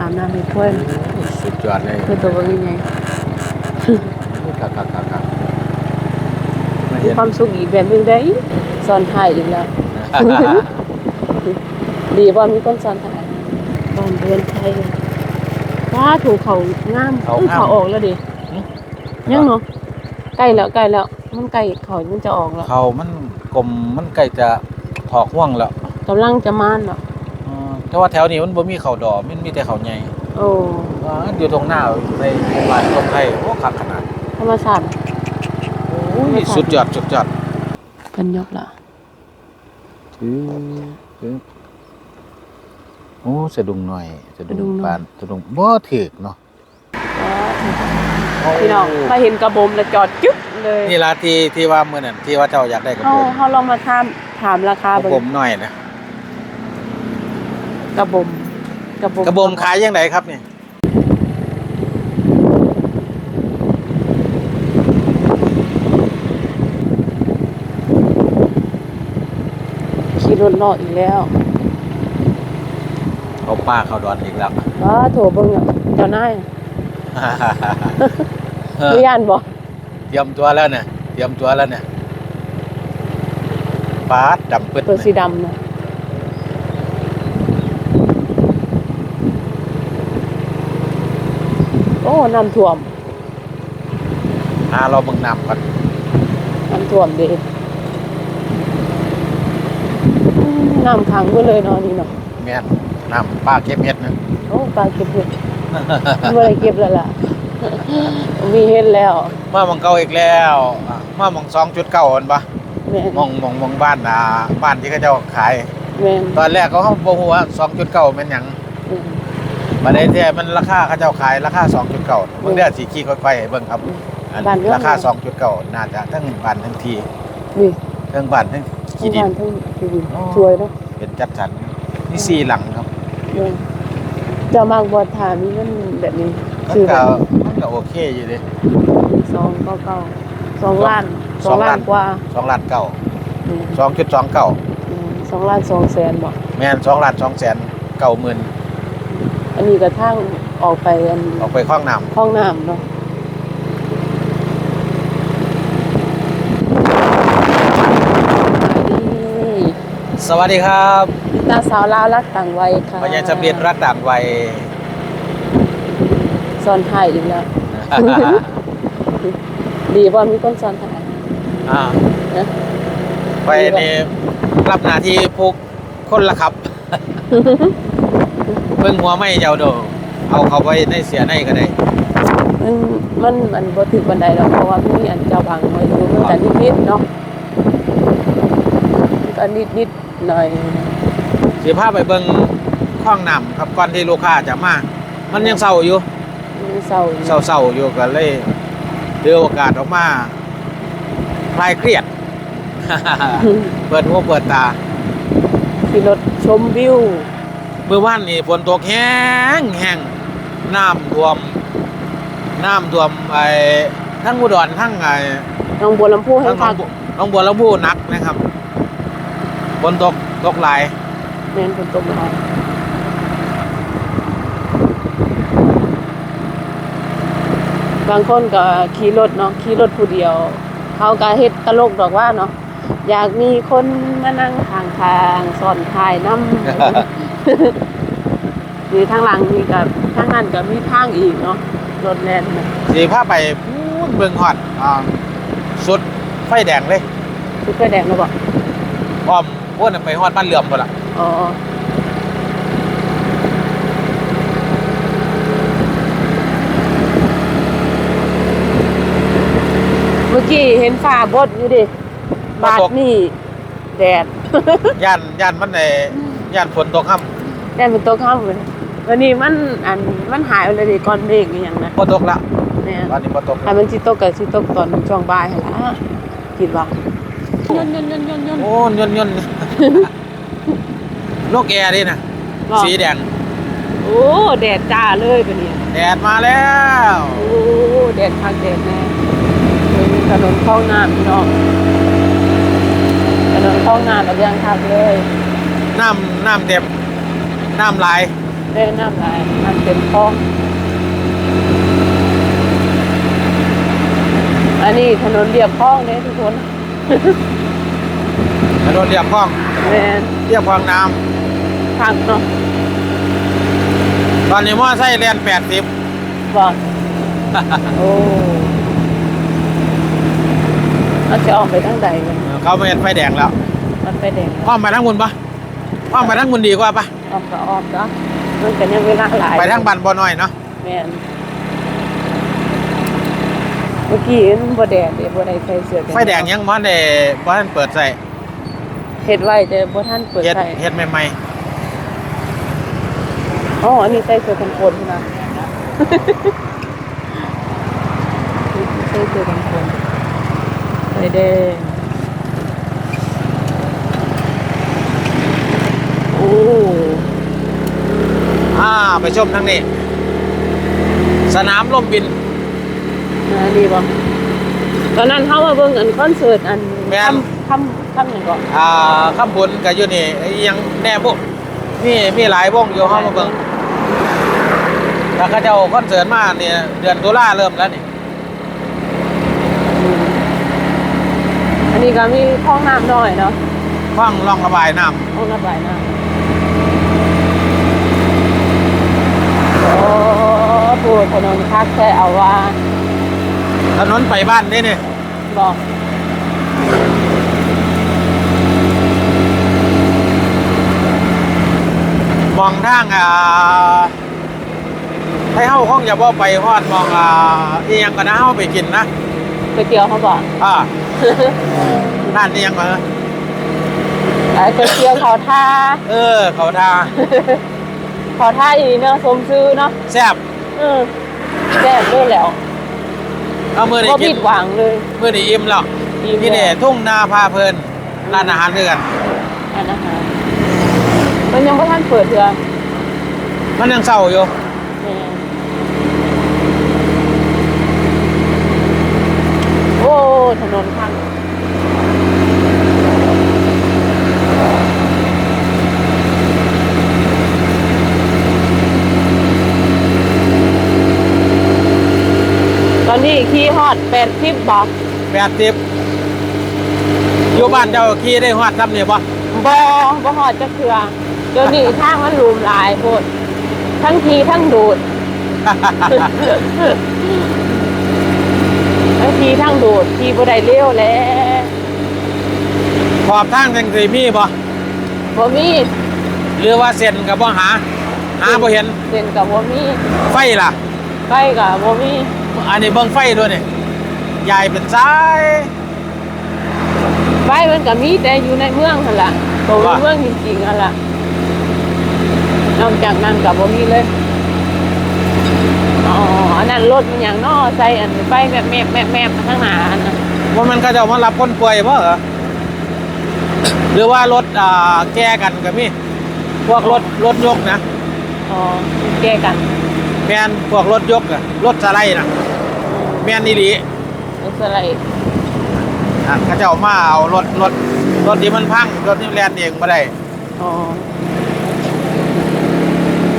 อาบน้ำให้ค่อยสุดยอดเลยคือตัวว่ายังไงครับครับครับครับมามีเห็นความสุขอีกแบบหนึงได้สอนถ่ายอีกแล้ว ดีว่ามีคนสอนถ่ายตอนเรียนไทยว้าถูกเขางามเขาอุ้ยงามเขาออกแล้วดิยังเนาะใกล้แล้วใกล้แล้วมันใกล้เขามันจะออกแล้วเขามันกลมมันใกล้จะถอกห่วงแล้วกำลังจะมานแล้วอืม แต่ว่าแถวนี้มันบ่มีเขาดอกมันมีแต่เขาใหญ่โอ้อ่าอยู่ตรงหน้าในหมู่บ้านตรงไทยโอ้คักขนาดธรรมชาติโอ้ยสุดยอดสุดยอดกันยกละถือถือโอ้สะดุ้งหน่อยสะดุ้งปานสะดุ้งบ่ถึกเนาะพี่น้องมาเห็นกระบมแล้วจอดจึ๊บเลยนี่ล่ะที่ที่ว่ามื้อนั้นที่ว่าเจ้าอยากได้กระเขาผมเขาลองมาถามถามราคากเบิ่ระผมงหน่อยนะ กระบมกระบมกระผมขายยังไงครับนี่ขี่รถเลาะอีกแล้วเขาป้าเขาดอนอีกแล้วว้าโถเบิ่งอะเจ้านายเออไม่ย่านบ่เตรียมตัวแล้วเนี่ยเตรียมตัวแล้วเนี่ยปาดดำปึ๊ดตัวสีดำนะ อ้น้ำท่วมหาเราเบิ่งน้ำก่อนน้ำท่วมเด้อืมน้ำขังไปเลยเนาะนี่เนาะแม่นน้ำป้าเก็บเห็ดนะโอ้ปลาเก็บเห็ดไม่ได้เก็บแล้วล่ะ มีเห็ดแล้ว มาหมองเก่าอีกแล้วอะมาหมองสองจุดเก้าอันปะแม่นหมองหมองหมองบ้านอ่าบ้านที่เขาเจ้าขายแม่นตอนแรกเขาเขาบอกว่าสองจุดเก้าเป็นหยังอืม บัดนี้แท้มันราคาเขาเจ้าขายราคาสองจุดเก้าเบิ่งได้อสีขี้ค่อยๆให้เบิ่งครับอันบ้านเรื่อง ราคาสองจุดเก้าน่าจะทั้งบ้านทั้งทีนี่ทั้งบ้านทั้งที่ขี้ดิบ้าน นทั้งที่ดินอ๋อ สวยเนาะเป็นจัดสรรมีสี่หลังครับแม่นเจะมากบอถามมีเงินแบบนี้มันซื้อแบก็บนี้มันก็โอเคอยู่เดิสองเก้าเก้าสองล้านสสอองงล้าล้าน นกว่าสองล้านเก้าอืมสองจุดสองเก้าอืมสองล้านสองแสนบอกแม่นสองล้านสองแสนเก้าหมื่น อันนี้กระทั่งออกไปอันออกไปคล้องน้ห้องน้ำเนาะนี่ำสวัสดีครับตาสาวลาวรักต่างวัยค่ะพญาสำเร็จรักด่านไวสอนถ่ายอีกแล้ว ดีว่ามีคนสอนถ่ายอ่านะไปนี่รับหน้าที่พวกคนละครับ เพิ่งหัวไม่เจ้าโดเอาเขาไปในเสียในก็ได้มันมันมันบ่ถึกบันไดหรอกเพราะว่ามีอันเจ้าบังไว้อยู่มันก็นิดๆเนาะมันก็นิดๆหน่อยสิพาไปเบิ่งคล้องน้ำครับก่อนที่ลูกค้าจะมามันยังเศร้าอยู่มันเศร้าอยู่เศร้าๆอยู่ก็เลยถือโอกาสออกมาคลายเครียด เปิดหูเปิดตาขี่รถชมวิวเมื่อวานนี่ฝนตกแห้งแห้งน้ำท่วม น้ำท่วมไอ้ทั้งอุดรทั้งไอ้หนองบัวลำพูให้ทั้งหนคัองกบัวหน้องบัวลำพูหนักนะครับฝนตกตกหลายแม่นฝนตกมาบางคนก็ขี่รถเนาะขี่รถผู้เดียว เขาก็เฮ็ดตลกดอกว่าเนาะอยากมีคนมานั่งข้างทางสอนถ่ายน้ำ นี่ทางหลังนี่กับทางนั้นก็มีทางอีกเนาะรถแล่นน่ะสีผ้าไปพูนเบิ่งฮอดอ่าสุดไฟแดงเลยคือไฟแดงแล้วบ่อ้อมพ้นไปฮอดบ้านเหลื่อมพุ่นล่ะอ๋อเมื่อกี้เห็นฟ้าบดอยู่ดิบาดนี่แดด ย่านย่านมันใน ย่านฝนตกค่แดดมันตกค่ำเลยวันนี้มันอันมันหายไปเลยดิก้อนเมฆอหย่างนะำบ่ตกละเนี่ยตอนนี้บ่ตกถ้ามันสิตกก็สิตกตอนช่วงบ่ายหั่นล่ะคิดว่าย่นย่นย่นย่นย่นโอ้ยนยนนกแอร์นี่นะบอกสีแดงโอ้แดดจ้าเลยปะเนี่ยแดดมาแล้วโอ้แดดพักแดดแน่เป็นถนนเข้าน้ำพี่น้องถนนเข้าน้ำเราเรื่องทักเลย น้ำน้ำเต็มน้ำไหลายได้น้ำลายน้ำเต็มคลองอันนี้ถนนเรียบคลองเนี่ยทุกคนถนนเรียบคลองแม่นเรียบคลองน้ทางเนาะำตอนนี้มอไซค์เรียนแปดสิบบอกโอ้เราจะออกไปทางใดกันเขาไม่เห็นไฟแดงแล้ว มันไปแดงอ้อมไปทางมุนปะ อ้อมไปทางมุนดีกว่าปะออกก็ออกเนาะมันก็ยังเวลาหลายไปทางบันบ่อน้อยเนาะแม่นเมื่อกี้มันบ่แดดเดี๋ยวบ่ได้ใส่เสื้อกันไฟแดงยังบ่ได้บ่ทันเปิดใส่เฮ็ดไว้แต่บ่ทันเปิดเฮ็ดใส่เฮ็ดใหม่อ๋ออันนี้ใส่เสื้อกันฝนนะ ใส่เสื้อกันฝนใส่แดง อ้ๆอ่าไปชมทางนี้ สนามลมบินน่าดีบ่ตอนนั้นเฮามาเบิ่งอันคอนเสิร์ตอันแม่นคำคำคำหยังก่อนอ่าข้ามบนก็อยู่นี่ยังแน่บุมีมีหลายวงอยู่เฮามาเบิ่งแล้วก็เจ้าคอนเสิร์ตมาเนี่ยเดือนตุลาเริ่มแล้วนี่อันนี้ก็มีห้องน้ำน้อยเนาะ ฟังร่องระบายน้ำห้องระบายน้ำ โอ้ปูถนนคักแค่เอาว่าถนนไปบ้านนี่นี่บอกมองทางอ่าให้เฮาคงจะบ่ไปฮอดมองอ่าอีหยังก็นะเฮาไปกินนะก๋วยเตี๋ยวเขาบอกอ่าร้านอีหยังก็ไอ้ก๋วยเตี๋ยวเขาท่า เออ เขาทาเขาท่าอีเนาะสมซื้อเนาะแซ่บเออแซ่บด้วยแล้วเอามื้อนี้ก็กิผินดหวังเลยมื้อนี้อิ่มแล้วอิ่มนี่เด้ทุ่งนาพาเพลินร้านอาหารด้วยกันอันนะคะมันยังไม่ทันเปิดเถื่อมันยังเศร้าอยู่แม่โอ้ถนนพั นนี้ขี่ฮอดแปดสิบบอกแปดสิบอยู่บ้านเจ้าขี่ได้ฮอดซ้ำเนี่ยปะบอบ่ฮอดจะเถื่อเดี๋ยวนี้ทางมันหลุมหลายโพดทั้งขี่ทั้งดูด ทั้งขี่ทั้งดูดขี่บ่ได้เร็วแล้วขอบทางจังสีมีบ่บ่มีหรือว่าเส้นกับบ่หา หาบ่เห็นเส้นกับบ่มีไฟล่ะไฟกับบ่มี อันนี้เบิ่งไฟด้วยนี่ใหญ่เป็นซ้ายไฟมันก็มีแต่อยู่ในเมืองหั่นล่ะตัวว่าเมืองจริงๆหั่นล่ะนอกจากนั้นก็บ่มีเลยอ๋ออันนั้นรถมันหยังน้อใส่อันไฟแมบแมบแมบแมบข้างหน้าอันนั้นว่ามันก็จะมารับคนป่วยบ่เหรอหรือว่ารถอ่าแก้กันก็มีพวกรถรถยกนะอ๋อแก้กันแม่นพวกรถยกอะรถสไลด์นะ แม่นอีหลีรถสไลด์อะเขาเจ้ามาเอารถรถรถที่มันพังรถที่แล่นเองบ่ได้อ๋อ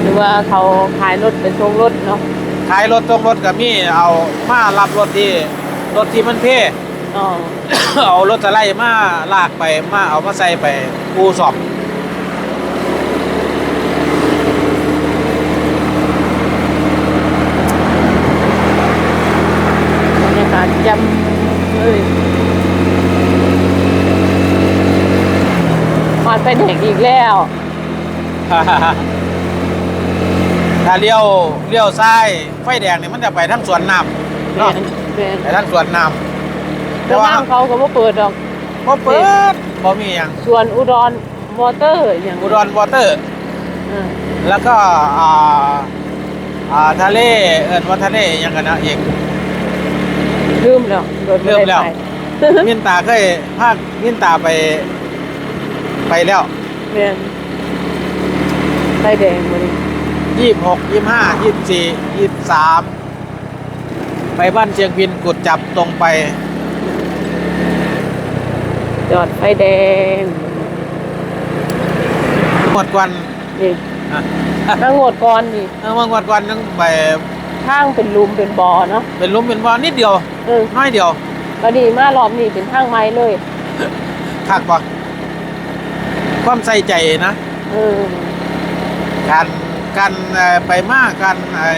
หรือว่าเขาขายรถเป็นทรงรถเนาะขายรถตรงรถก็มีเอามารับรถที่รถที่มันเพ่ อ๋อ เอารถสไลด์มาลากไปมาเอามาใส่ไปปูสอบ บรรยากาศยำเลยห อดไปเด็กอีกแล้ว ถ้าเลี้ยวเลี้ยวซ้ายไฟแดงเนี่ยมันจะไปทั้งสวนน้ำเป็เนาะนเป็นไปทั้งสวนน้ำแต่น้ำเขาก็บ่เปิดดอกบ่เปิดบ่มีหยังส่วนอุดรมอเตอร์อย่างอุดรวอเตอร์อืมแล้วก็อ่าอ่าทะเลเอิ้นว่าทะเลหยังกันนะอีกลืมแล้วโดนลืมแล้ว ไปมินตาเคยพามินตาไป ไปแล้วเมียนไฟแดงมาดิยี่หกยี่ห้ายี่สี่ยี่สามไปบ้านเชียงพินกุดจับตรงไป จอดไฟแดงหมดวันนี่อะนางงวดก่อนนี่เออเมื่อวันก่อนยังไปทางเป็นหลุมเป็นบ่อเนาะเป็นหลุมเป็นบ่อนิดเดียว เออน้อยเดียวก็ดีมารอบนี้เป็นทางไม้เลยคักบ่ ความใส่ใจนะเออการการเอ่อไปมาการไอ้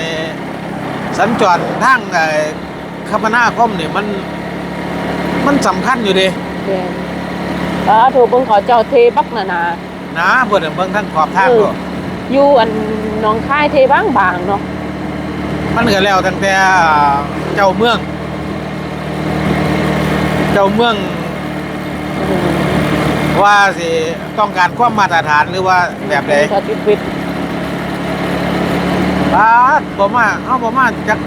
สัญจรทางไอ้คมนาคมนี่มัน มันสำคัญอยู่เดิแม่นเออถูกเบิ่งขอเจ้าเทบักนานานะเพิ่นเบิ่งทางขอบทางเออก็อยู่อันหน้องค่ายเทบางบางๆเนาะมันก็แล้วตั้งแต่เจ้าเมือง เจ้าเมืองเออ ว่าสิต้องการความมาตรฐานหรือว่าแบบใดก็ติดปิดบาดบ่มาเฮาบ่มาจัก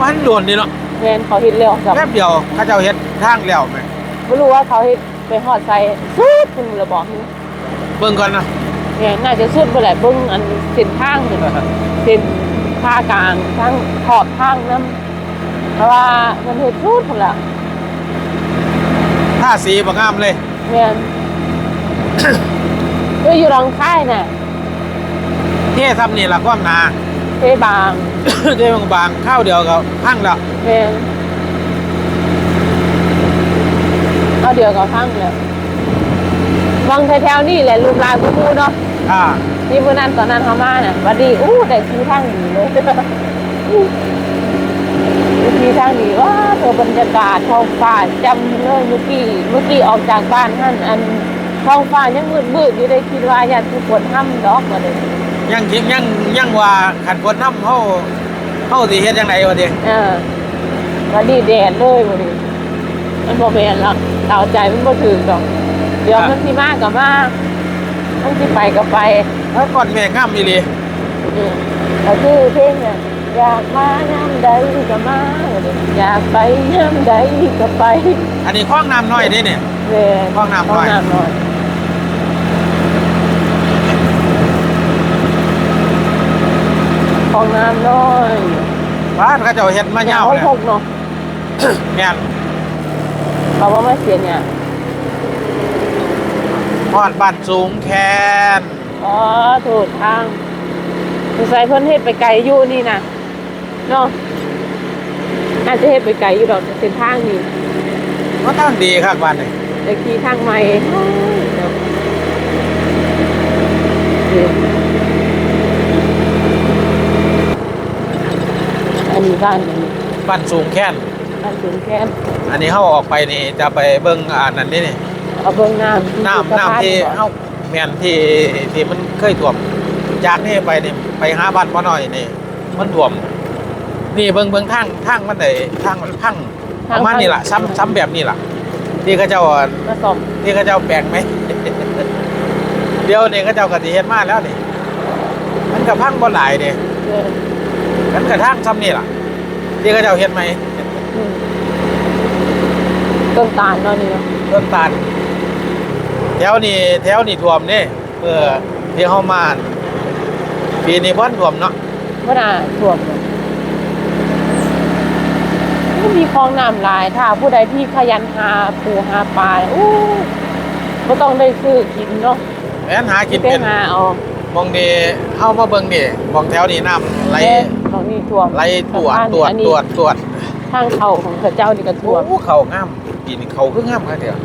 วันโดนนี่เนาะแม่นเขาเฮ็ดแล้วกับแป๊บเดียวเขาเจ้าเฮ็ดทางแล้วแม่บ่รู้ว่าเขาเฮ็ดไปฮอดใส่สุดคุณละบอกนี่เบิ่งก่อนนะแม่นน่าจะสุดบ่แหละเบิ่งอันเส้นทางนี่เส้นภาคกลางทางขอบทางนํเพราะว่ามันเฮ็ดสุดพุ่นล่ะท่าสีบ่งามเลยแม่น เอออยู่หนองค่ายน่ะเท่ซ้ำนี่ล่ะความหนา เทบางเท่บางๆข้าวเดียวก็พังแล้วแม่นเอาเดี๋ยวก็พังแล้ววังแถวๆนี่แหละลูกหลานกูมูเนาะอ่าที่เมื่อนั้นตอนนั้นเขามาน่ะบัดดีอู้แต่ทีทางดีเลยทีทางดีว่าเธอบรรยากาศท้องฟ้าจำเลยเมื่อกี้เมื่อกี้ออกจากบ้านท่านอัน ท้องฟ้ายังมืดมืดๆอยู่ได้คิดว่าอยากทุกคนห้ำดอกมาเลยยังคิดยังยังว่าขันฝนน้ำเฮาเฮาสิเฮ็ดจังไดวะดิเออบัดดีแดดเลยวันนี้มันโมเมนหรอกเราใจมันบ่ถึงดอก เดี๋ยวมันสิมากกับมากมันสิไปก็ไปแล้วก่อนแม่งามอีหลีก็คือเพลงเนี่ยอยากมาย่ำใดก็มา อยากไปย่ำใดก็ไป อันนี้คล้องน้ำน้อยเด้เนี่ยเวยห้องน้ำน่อย ห้อ งน้ำหน่อยห้องน้ำน้อยบ้านเขาเจ้าเฮ็ดมาเหย้าเขาเนี่ยพกเนาะแม่นเขาว่าไม่เสียเนี่ยฮอดบ้านสูงแคนอ๋อถูกทางสงสัยเพิ่นเฮ็ดไปไกลอยู่นี่นะเนาะน่าจะเฮ็ดไปไกลอยู่ดอกเส้นทางนี่ก็ตั้งดีครับบ้านนี่แต่ขี่ทางใหม่อันนี้ บ้านอันนี้บ้านสูงแคนบ้านสูงแค่อันนี้เฮาออกไปนี่จะไปเบิ่งอ่านนั่นนี่นี่เอาเบิ่งน้ำน้ำน้ำที่เฮาแม่นที่ที่มันเคยท่วมจากนี่ไปนี่ไปหาบ้านพ่อน้อยนี่ มันท่วม นี่เบิ่งเบิ่งทางทางมันได้ทางมันพังประมาณนี้ล่ะซ้ำซ้ำแบบนี้ล่ะที่เขาเจ้ามาซ่อมที่เขาเจ้าแปลงไหมเดี๋ยวนี่เขาเจ้าก็สิเฮ็ดมาแล้วนี่มันก็พังบ่หลายเด้เออมันก็ทางซ้ำนี่ล่ะ ที่เขาเจ้าเฮ็ดไหมอืมต้นตาลเนาะนี่เนาะต้นตาลแถวนี้แถวนี้ท่วมนี่เมื่อที่เฮามาปีนี้บ่ท่วมเนาะบ่น่าท่วมเลยมันมีคลองน้ำหลายถ้าผู้ใดที่ขยันหาปูหาปลาอู้ก็ต้องได้ซื้อกินเนาะ แม่นหากินไปเป็นหาเอามองนี่เฮามาเบิ่งนี่มองแถวนี้น้ำไหลแม่บางนี่ท่วมไหลตรวจสะพานตรวจอันนี้ตรวจตรวจทางเข้าของพระเจ้านี่ก็ท่วมโอ้เขางามปีนี้เขาคืองามครับเดียว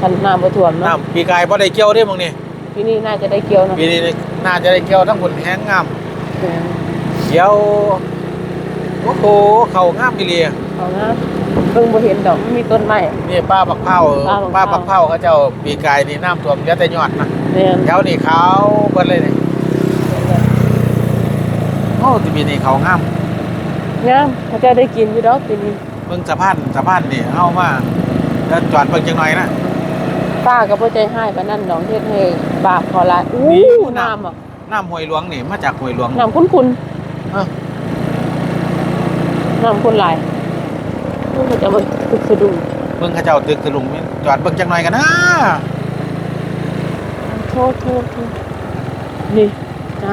คันน้ำบ่ท่วมเนาะน้ำปีกายบ่ได้เกี่ยวเด้มองนี่ที่นี่น่าจะได้เกี่ยวเนาะปีนี้น่าจะได้เกี่ยวทั้งคนแห้งงามเออเขียวโอ้โหเขางามอีหลีเอานะเพิ่งบ่เห็นดอกมันมีต้นไม้ นี่ป้าบักเผาป้าป้าบับักกเผาเผาเขาเจ้าปีกายนี่น้ำท่วมเหลือแต่ยอดนะ เนี่ยแถวนี้เขาเบิดเลยนี่โอ้ที่ปีนี้เขางามงามพระเจ้าได้กินอยู่ดอกปีนี้เบิ่งสะพานสะพานนี่เฮามาแล้วจอดเบิ่งจังหน่อยนะป้าก็บ่ใจให้ปานนั้นดอกเฮ็ดให้บาปขอหลายอู้นี่น้ำอะน้ำห้วยหลวงนี่มาจากห้วยหลวงน้ำคุ้นเอ้าๆน้ำคุ้นหลายมันก็จะมาตึกสะดุ้งเบิ่งเขาเจ้าตึกตะลุงนี่จอดเบิ่งจังหน่อยกันนะ โทษโทษโทษนี่น้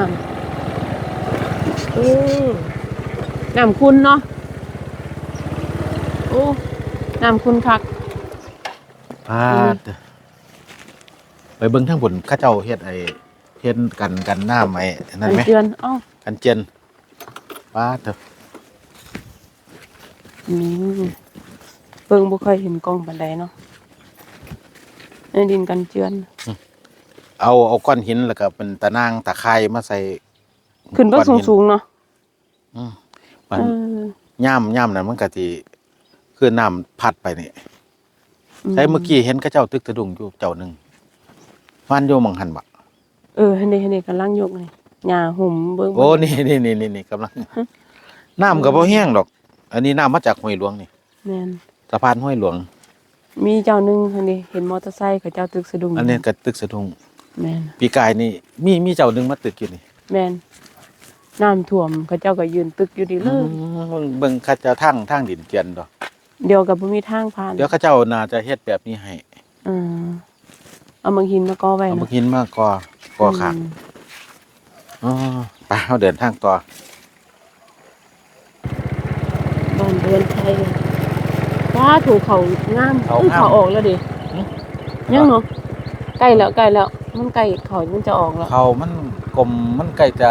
ำอือน้ำคุณเนาะโอ้น้ำคุณคักอ่าไปเบิ่งทางบนเขาเจ้าเฮ็ดไอ้เห็นกันกันหน้าไหมนั่นไหมเดือนเอ้ากันเจนป้าดเถอะอืมเบิ่งบ่ค่อยเห็นกล้องปานใดเนาะในดินกันเจือน เอาเอาก้อนหินแล้วก็เป็นตะนางตะไคร้มาใส่ขึ้นเบิ่งก้อหิสูงๆเนาะอืมมันเออย่ามย่ามนั้นมันก็สิคือน้ำพัดไปนี่ใช้เมื่อกี้เห็นกระเจ้าตึกตะดุงอยู่เจ้าหนึ่งวันโยมังหันบะเออให้นี่ให้นี่กำลังยกนี่หญ้าห่มเบิ่งโอ้นี่นี่นี่นี่นี่กำลังน้ำก็บ่แห้งดอก อันนี้น้ำมาจากห้วยหลวงนี่แม่นสะพานห้วยหลวง มีเจ้าหนึงหั่นนี่เห็นมอเตอร์ไซค์เขาเจ้าตึกสะดุ้งอันนี้ก็ตึกสะดุง แม่นปีกายนี่มีมีเจ้าหนึ่งมาตึกอยู่นี่แม่นน้ำท่วมเขาเจ้าก็ยืนตึกอยู่ดีเลอืยมเบิ่งเบิ่งเข้าเจ้าทางทางดินเจียนดอกเดี๋ยวก็บ่มีทางผ่านเดี๋ยวเข้าเจ้าน่าจะเฮ็ดแบบนี้ให้เออเอามังหินมาก่อไว้เอานะมาหินมาก่อก่อขางมอ๋อไปเฮาเดินทางต่อบ้านเรือนไทยว้าถูกเขางามเขาเอ้ยงามเขาออกแล้วดิหึยังเนาะใกล้แล้วใกล้แล้ว มันใกล้เขามันจะออกแล้วเขามันกลมมันใกล้จะ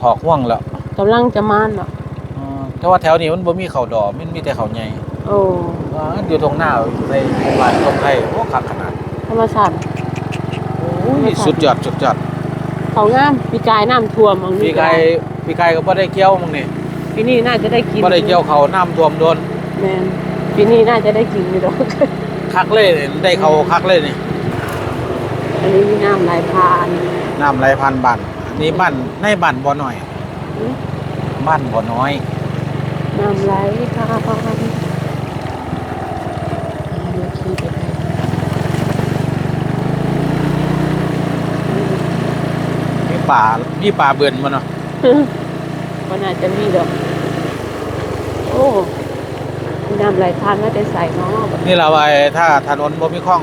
ถอกห่วงแล้วกำลังจะมานแล้วอ๋อแต่ว่าแถวนี้มันบ่มีเขาดอกมันมีแต่เขาใหญ่โอ้อ๋ออยู่ตรงหน้าในหมู่บ้านตรงไทยโอ้คักขนาดธรรมชาติโอ้ยสุดยอดสุดยอดเขางามปีกายน้ำท่วมบางปีกายปีกายก็บ่ได้เกี่ยวมึงนี่ปีนี้น่าจะได้กินบ่ได้เกี่ยวเขาน้ำท่วมโดนแม่นปีนี้น่าจะได้กินอยู่ดอกคักเลยนี่ได้เขาคักเลยนี่ อันนี้มีน้ำไหลผ่านน้ำไหลผ่านบ้านอันนี้บ้านในบ้านบ่น้อยอืมบ้านบ่น้อยน้ำไหลผ่านอ่าเดี๋ยวขี่ไปไกลมีป่ามีป่าเบิ่นบ่เนาะก็น่าจะมีดอกโอ้มีน้ำไหลผ่านมาแต่ใส่เนาะแบบนี่ล่ะว่าถ้าถนนบ่มีคลอง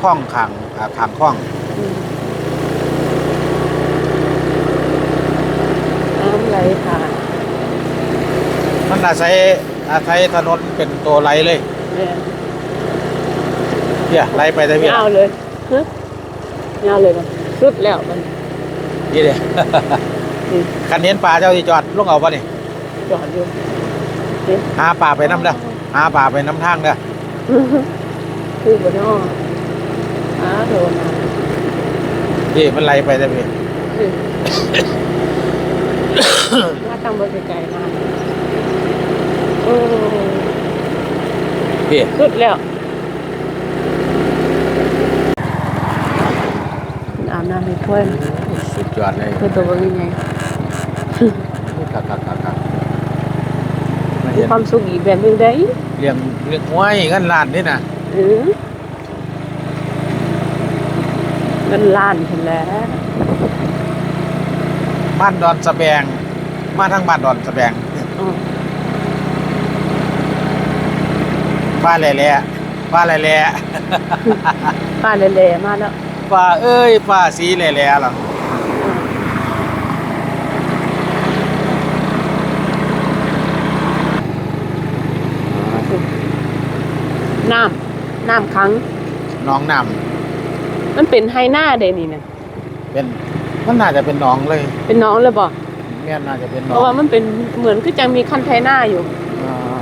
คลองข้างอ่าทางคลอง อืมน้ำไหลผ่านมันอาศัยอาศัยถนนเป็นตัวไหลเลยแม่นเพี่ยไหลไปได้เพี่ยยาวเลยฮะยาวเลยนะสุดแล้วมันนี่เด้นี่คันเห็นป่าเจ้าที่จอดลงเอาป่ะนี่จอดอยู่นี่ หาป่าไปน้ำเด้อหาป่าไปน้ำทางเด้อ คือบนนอกอ้าโดนนะ นี่มันไหลไปได้พี่คือว่าตั้งบนไกลๆมาโอ้พี่สุดแล้วอาบน้ำให้ถ้วยนะสุดยอดเลยเพื่อตัวว่ายังไงคักคักคักคักมามีเห็นความสุขอีกแบบหนึงได้เลี้ยงเลี้ยงห้วยเงินล้านนี่นะ เออเงินล้านเห็นแหล้วบ้านดอนสะแบง มาทางบ้านดอนสะแบงอ๋อฟ้าแหล่แหล่ฟ้าแหล่แหล่ป้าเล่ๆมาแล้วฟ้าเอ้ยฟ้าสีแหล่แหล่หรอน้ำน้ำขังน้องน้ มันเป็นไฮหน้าเดนี่นะำเป็นมันน่าจะเป็นหน้องเลยเป็นน้องเลยบ่แม่นน่าจะเป็นหเพน้อราะงว่ามันเป็นเหมือนคือจังมีคันไทหน้าอยู่อ่า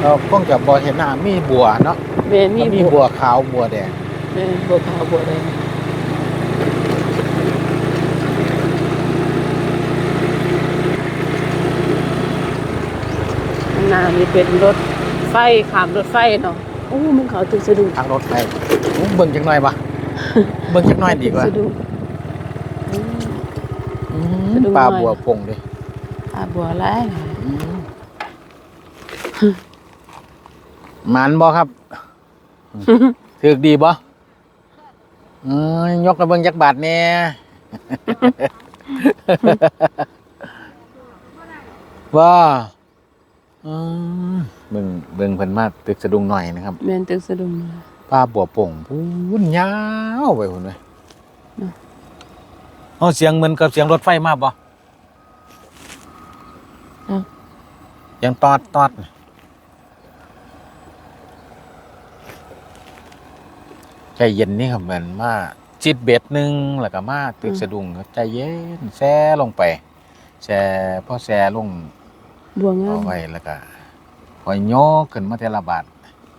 เราคงจะบ่เห็นหน้ามีบัวเนาะเมนมีมีบัวบัวขาวบัวแดงแม่นบัวขาวบัวแดงข้างหน้ามีเป็นรถไฟขามรถไฟเนาะ โอ้มึงเขาตึกสะดุ้งทางรถไฟอู้เบิ่งจังหน่อยปะเบิ่งจังหน่อยดีกว่าสะดุ้งอืมอืมสะดุ้งปลาหน่อยบัวพงดิตาบัวไรอืมหมันบ่ครับถือกดีบ่เอ้ยยกระเบิ่งจักบาทแหน่ว่าอืม เบิ่งเบิ่งเพิ่นมาตึกสะดุ้งหน่อยนะครับแม่นตึกสะดุ้งปลาบัวป่งพูนยาวไปพุ่นเลยเนาะเอาเสียงเหมือนกับเสียงรถไฟมาบ่อ้าวยังตอดตอดใจเย็นนี่ครับเหมือนมาจิตเบ็ดหนึ่งแล้วก็มาตึกอืมสะดุ้งก็ใจเย็นแซ่ลงไปแซ่พอแซ่ลง บัวงาเอามไว้แล้วก็พอยกขึ้นมาเทละบาท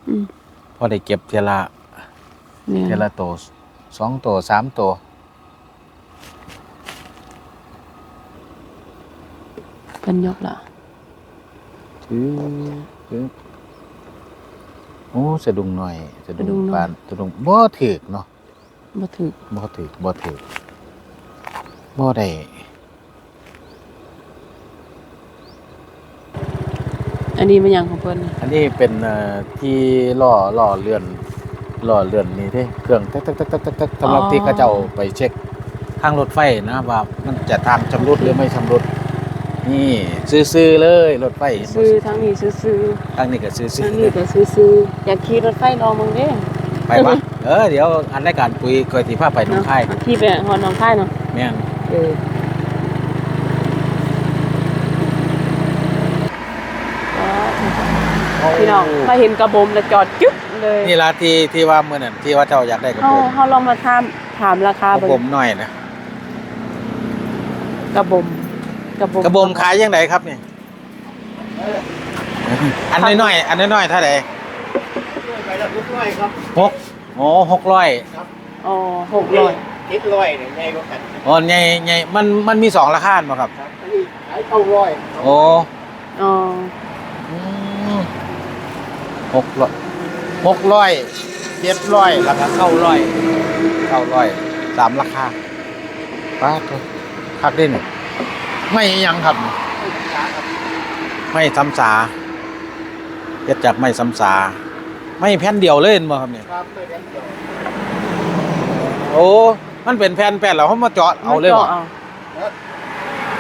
อืมพอได้เก็บเทละเนี่ยเทละโตวสองตัวสามตัวเพิ่นยกละถือถือโอ้สะดุ้งหน่อยสะดุ้งปานสะดุ้งบ่ถึกเนาะ บ่ถึกบ่ถึกบ่ถึกบ่ได้ อันนี้มันหยังของเพิ่นน่ะอันนี้เป็นเอ่อที่ล่อล่อเลื่อนล่อเลื่อนนี่เด้เครื่องตักตักตักตักตักตักสำหรับที่เขาเจ้าไปเช็คทางรถไฟนะว่ามันจะทางชำรุดหรือไม่ชำรุด นี่ซื่อๆเลยรถไฟซื้อทั้งนี้ซื้อทางนี้ก็ซื่ๆอทั้งนี้ก็ซื้อๆอยากขี่รถไฟรอมึงเด้ๆไปปะเออเดี๋ยวอันรายการคุยก่อยสิพาไปหน้องคายเนาะขี่ไปฮอดหนองคายเนาะแม่นเออ พี่น้องมาเห็นกระบมแล้วจอดจึ๊บเลยนี่ล่ะที่ที่ว่ามื้อนั้นที่ว่าเจ้าอยากได้กระเฮาโปรงเฮาลองมาถามถามราคากระเบิ่โปรงงหน่อยนะกระบมกระบมกระโปรงขายยังไงครับนี่อันน้อยๆอันน้อยๆเท่าไหร่ไปแล้วทุกร้อยครับหกโอ้หกร้อยอ๋อ600คิดร้อยเนี่ยง่ายกว่ากันอ๋อใหญ่ใหญ่มันมันมีสองราคาบ่ครับครับอันนี้ขายเท่าร้อยโอ้อ๋ออืม หกร้อยหกร้อยเจ็ดร้อยแล้วก็เก้าร้อยเก้าร้อยสามราคาป้าตัวคักเด่นไม่อิหยังครับ ไม่ซ้ำสาเฮ็ดจากไม่ซ้ำสา ไม่แผ่นเดียวเลยเห็นบ่ครับเนี่ยครับไม่เป็นเดียวโอ้มันเป็นแผ่นแผ่นแล้วเขามาเจาะเอาเลยบ่เอา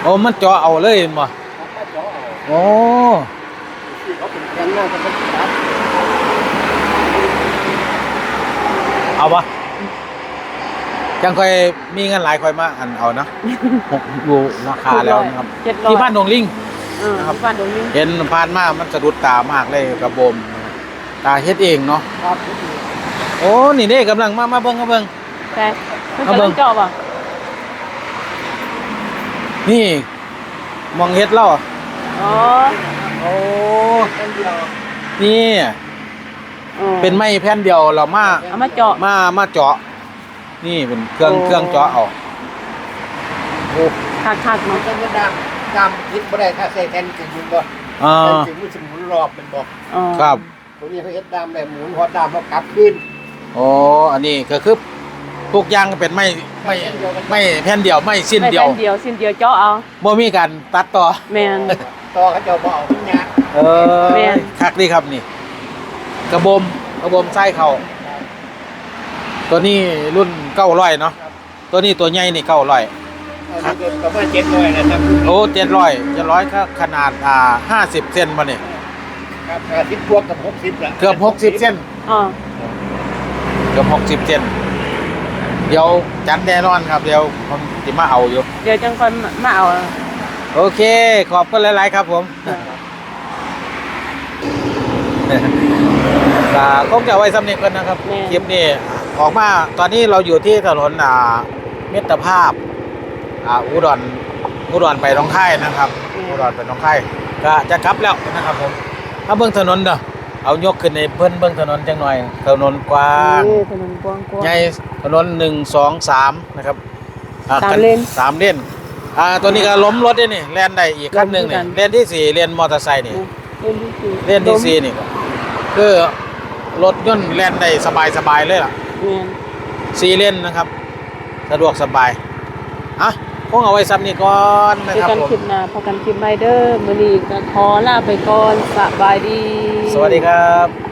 โอ้มันเจาะเอาเลยเห็นบ่ครับถ้าเจาะเอาโอ้ที่เขาเป็ นแผ่นหน้าจะเป็นครับเอาปะจังค่อยมีเงินหลายค่อยมาอันเอานะ หกอยู่ราคาแล้วนะครับ700ที่บ้านดงลิง เออนะครับ ที่บ้านดงลิงเห็นผ่านมามันสะดุดตามากเลยกระบมนะครับตาเฮ็ดเองเนาะครับโอ้นี่เด้กำลังมามาเบิ่งมาเบิ่ง แต่เพิ่นเอากำเบิ่ลัง งเจาะบ่นี่มองเฮ็ดเล่าอ๋อ โอ้เป็นเดียวนี่อ๋อเป็นไม้แผ่นเดียวเรามาเอามาเจาะมามาเจาะ นี่เป็นเครื่องโอ้เครื่องเจาะเอาโอ้คักๆมัเนาะนจะมาดำดำคิดบ่ได้ถ้าใส่แทนถึงมุนบ่อ่า แทนถึงมันจะหมุนรอบเป็นบ่อ๋อครับ ตัวนี้เขาเฮ็ดดำเลยหมุนพอดำแล้วกลับขึ้นโอ้อันนี้ก็คือทุกอย่างก็เป็นไม้ไม้ไม้แผ่นเดียวไม้สิ้นไม่เดียวเป็นเดียวสิ้นเดียวเจาะเอาบ่มีการตัดต่อแม่น ต่อเขาจะบ่เอาขึ้นยากเออแม่นคักดีครับนี่ กระบมกระบมไส้เข่าตัวนี้รุ่นเก้าร้อยเนาะตัวนี้ตัวใหญ่นี่เก้าร้อยอันนี้ก็ประมาณเจ็ดร้อยนะครับโอ้เจ็ดร้อยเจ็ดร้อยก็ขนาดอ่าห้าสิบเซนมาเนี่ยครับห้าสิบบวกกับหกสิบละเกือบหกสิบเซนอ๋อเกือบหกสิบเซนเดี๋ยวจัดแน่นอนครับ เดี๋ยวผมจะมาเอาอยู่ เดี๋ยวจังค่อยมาเอา โอเค ขอบคุณหลาย ๆ ครับผมก็คงจะไว้สำเนียงกันนะครับแม่ คลิปนี้ออกมาตอนนี้เราอยู่ที่ถนนอ่ามิตรภาพอ่าอุดรอุดรไปหนองคายนะครับ อุดรไปหนองคายก็จะกลับแล้วนะครับผมถ้าเบื้องถนนเด้อเอายกขึ้นในเพิ่นเบื้องถนนจังหน่อย ถนนกว้าง เออถนนกว้างๆใหญ่ถนนหนึ่งสองสามนะครับอ่สามคัเลน สามเลน อ่าตัวนี้ก็ล้มรถได้นี่แล่นได้อีกคันหนึ่งนี่ล้มเหมือนกันเลนที่สี่เลนมอเตอร์ไซค์นี่เล่นที่สี่เลนที่สี่นี่ก็คือรถยนต์แล่นได้สบายสบายๆเลยล่ะแม่นสี่เลนนะครับ สะดวกสบายอะคงเอาไว้ซ้ำนี่ก่อนนะเจอครับกันผมคลิปหน้าพบกันคลิปใหม่เด้อมื้อนี้ก็ขอลาไปก่อนสบายดี สวัสดีครับ